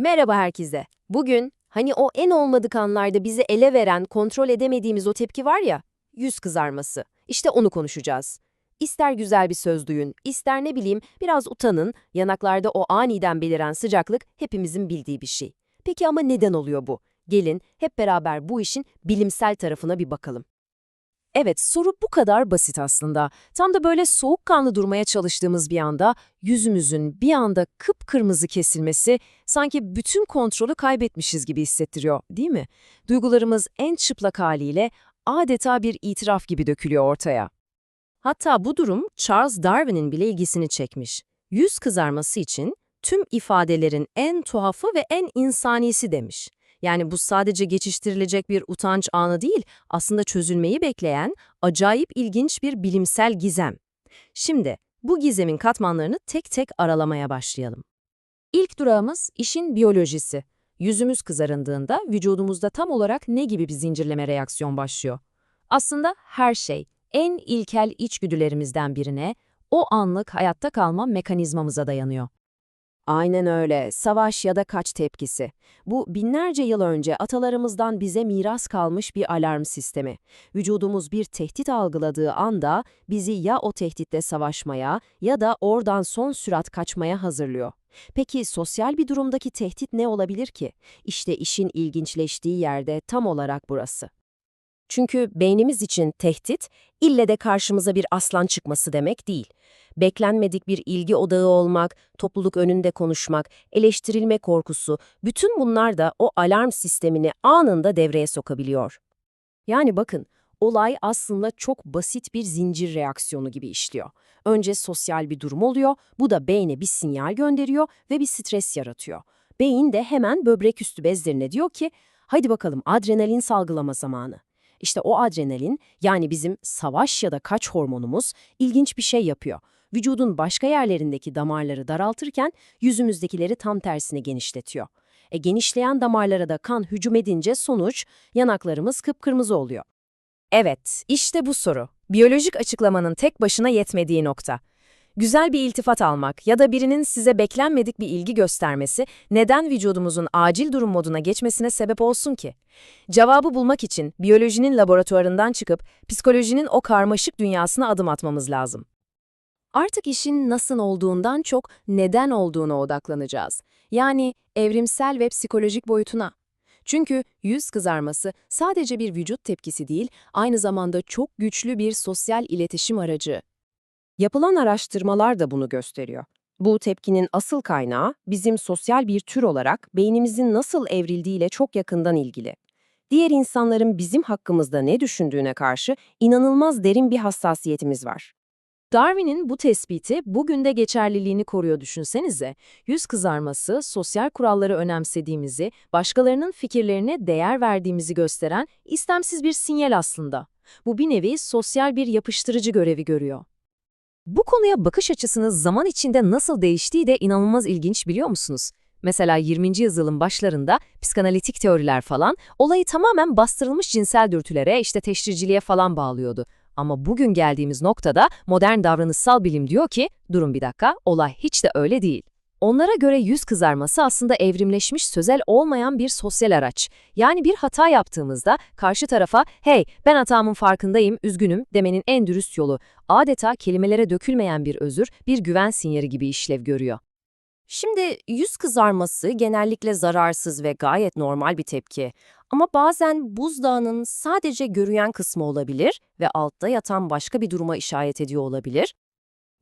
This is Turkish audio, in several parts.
Merhaba herkese. Bugün hani o en olmadık anlarda bizi ele veren, kontrol edemediğimiz o tepki var ya, yüz kızarması. İşte onu konuşacağız. İster güzel bir söz duyun, ister ne bileyim biraz utanın, yanaklarda o aniden beliren sıcaklık hepimizin bildiği bir şey. Peki ama neden oluyor bu? Gelin hep beraber bu işin bilimsel tarafına bir bakalım. Evet, soru bu kadar basit aslında. Tam da böyle soğukkanlı durmaya çalıştığımız bir anda yüzümüzün bir anda kıpkırmızı kesilmesi sanki bütün kontrolü kaybetmişiz gibi hissettiriyor, değil mi? Duygularımız en çıplak haliyle adeta bir itiraf gibi dökülüyor ortaya. Hatta bu durum Charles Darwin'in bile ilgisini çekmiş. Yüz kızarması için tüm ifadelerin en tuhafı ve en insanisi demiş. Yani bu sadece geçiştirilecek bir utanç anı değil, aslında çözülmeyi bekleyen acayip ilginç bir bilimsel gizem. Şimdi bu gizemin katmanlarını tek tek aralamaya başlayalım. İlk durağımız işin biyolojisi. Yüzümüz kızarındığında vücudumuzda tam olarak ne gibi bir zincirleme reaksiyon başlıyor? Aslında her şey, en ilkel içgüdülerimizden birine, o anlık hayatta kalma mekanizmamıza dayanıyor. Aynen öyle, savaş ya da kaç tepkisi. Bu binlerce yıl önce atalarımızdan bize miras kalmış bir alarm sistemi. Vücudumuz bir tehdit algıladığı anda bizi ya o tehditle savaşmaya ya da oradan son sürat kaçmaya hazırlıyor. Peki sosyal bir durumdaki tehdit ne olabilir ki? İşte işin ilginçleştiği yerde tam olarak burası. Çünkü beynimiz için tehdit, ille de karşımıza bir aslan çıkması demek değil. Beklenmedik bir ilgi odağı olmak, topluluk önünde konuşmak, eleştirilme korkusu, bütün bunlar da o alarm sistemini anında devreye sokabiliyor. Yani bakın, olay aslında çok basit bir zincir reaksiyonu gibi işliyor. Önce sosyal bir durum oluyor, bu da beyne bir sinyal gönderiyor ve bir stres yaratıyor. Beyin de hemen böbrek üstü bezlerine diyor ki, hadi bakalım adrenalin salgılama zamanı. İşte o adrenalin yani bizim savaş ya da kaç hormonumuz ilginç bir şey yapıyor. Vücudun başka yerlerindeki damarları daraltırken yüzümüzdekileri tam tersine genişletiyor. E genişleyen damarlara da kan hücum edince sonuç yanaklarımız kıpkırmızı oluyor. Evet, işte bu soru. Biyolojik açıklamanın tek başına yetmediği nokta. Güzel bir iltifat almak ya da birinin size beklenmedik bir ilgi göstermesi neden vücudumuzun acil durum moduna geçmesine sebep olsun ki? Cevabı bulmak için biyolojinin laboratuvarından çıkıp psikolojinin o karmaşık dünyasına adım atmamız lazım. Artık işin nasıl olduğundan çok neden olduğuna odaklanacağız. Yani evrimsel ve psikolojik boyutuna. Çünkü yüz kızarması sadece bir vücut tepkisi değil, aynı zamanda çok güçlü bir sosyal iletişim aracı. Yapılan araştırmalar da bunu gösteriyor. Bu tepkinin asıl kaynağı bizim sosyal bir tür olarak beynimizin nasıl evrildiğiyle çok yakından ilgili. Diğer insanların bizim hakkımızda ne düşündüğüne karşı inanılmaz derin bir hassasiyetimiz var. Darwin'in bu tespiti bugün de geçerliliğini koruyor düşünsenize. Yüz kızarması, sosyal kuralları önemsediğimizi, başkalarının fikirlerine değer verdiğimizi gösteren istemsiz bir sinyal aslında. Bu bir nevi sosyal bir yapıştırıcı görevi görüyor. Bu konuya bakış açısınız zaman içinde nasıl değiştiği de inanılmaz ilginç biliyor musunuz? Mesela 20. yüzyılın başlarında psikanalitik teoriler falan olayı tamamen bastırılmış cinsel dürtülere, işte teşriciliğe falan bağlıyordu. Ama bugün geldiğimiz noktada modern davranışsal bilim diyor ki, durun bir dakika, olay hiç de öyle değil. Onlara göre yüz kızarması aslında evrimleşmiş sözel olmayan bir sosyal araç. Yani bir hata yaptığımızda karşı tarafa hey ben hatamın farkındayım, üzgünüm demenin en dürüst yolu. Adeta kelimelere dökülmeyen bir özür, bir güven sinyali gibi işlev görüyor. Şimdi yüz kızarması genellikle zararsız ve gayet normal bir tepki. Ama bazen buzdağının sadece görüyen kısmı olabilir ve altta yatan başka bir duruma işaret ediyor olabilir.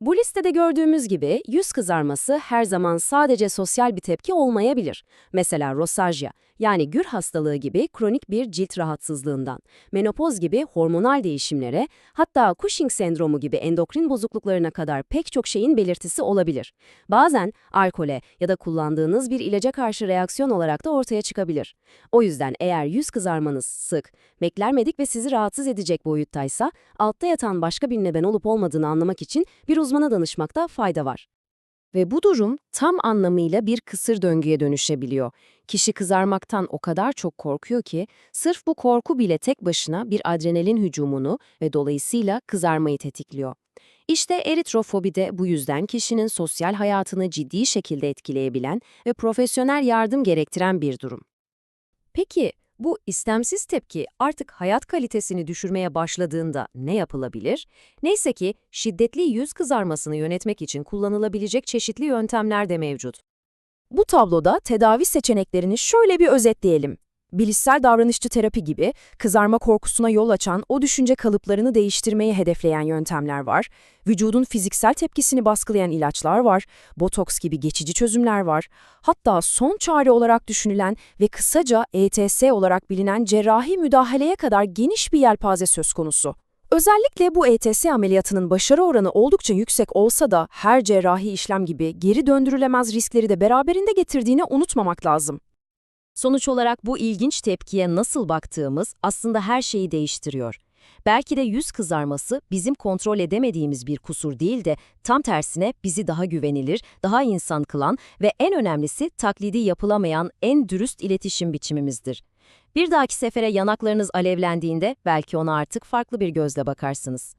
Bu listede gördüğümüz gibi yüz kızarması her zaman sadece sosyal bir tepki olmayabilir. Mesela rosajya yani gür hastalığı gibi kronik bir cilt rahatsızlığından, menopoz gibi hormonal değişimlere, hatta Cushing sendromu gibi endokrin bozukluklarına kadar pek çok şeyin belirtisi olabilir. Bazen alkole ya da kullandığınız bir ilaca karşı reaksiyon olarak da ortaya çıkabilir. O yüzden eğer yüz kızarmanız sık, beklenmedik ve sizi rahatsız edecek boyuttaysa, altta yatan başka bir neden olup olmadığını anlamak için bir uzmana danışmakta fayda var. Ve bu durum tam anlamıyla bir kısır döngüye dönüşebiliyor. Kişi kızarmaktan o kadar çok korkuyor ki sırf bu korku bile tek başına bir adrenalin hücumunu ve dolayısıyla kızarmayı tetikliyor. İşte eritrofobi de bu yüzden kişinin sosyal hayatını ciddi şekilde etkileyebilen ve profesyonel yardım gerektiren bir durum. Peki bu istemsiz tepki artık hayat kalitesini düşürmeye başladığında ne yapılabilir? Neyse ki şiddetli yüz kızarmasını yönetmek için kullanılabilecek çeşitli yöntemler de mevcut. Bu tabloda tedavi seçeneklerini şöyle bir özetleyelim. Bilişsel davranışçı terapi gibi kızarma korkusuna yol açan o düşünce kalıplarını değiştirmeyi hedefleyen yöntemler var. Vücudun fiziksel tepkisini baskılayan ilaçlar var. Botoks gibi geçici çözümler var. Hatta son çare olarak düşünülen ve kısaca ETS olarak bilinen cerrahi müdahaleye kadar geniş bir yelpaze söz konusu. Özellikle bu ETS ameliyatının başarı oranı oldukça yüksek olsa da her cerrahi işlem gibi geri döndürülemez riskleri de beraberinde getirdiğini unutmamak lazım. Sonuç olarak bu ilginç tepkiye nasıl baktığımız aslında her şeyi değiştiriyor. Belki de yüz kızarması bizim kontrol edemediğimiz bir kusur değil de tam tersine bizi daha güvenilir, daha insan kılan ve en önemlisi taklidi yapılamayan en dürüst iletişim biçimimizdir. Bir dahaki sefere yanaklarınız alevlendiğinde belki ona artık farklı bir gözle bakarsınız.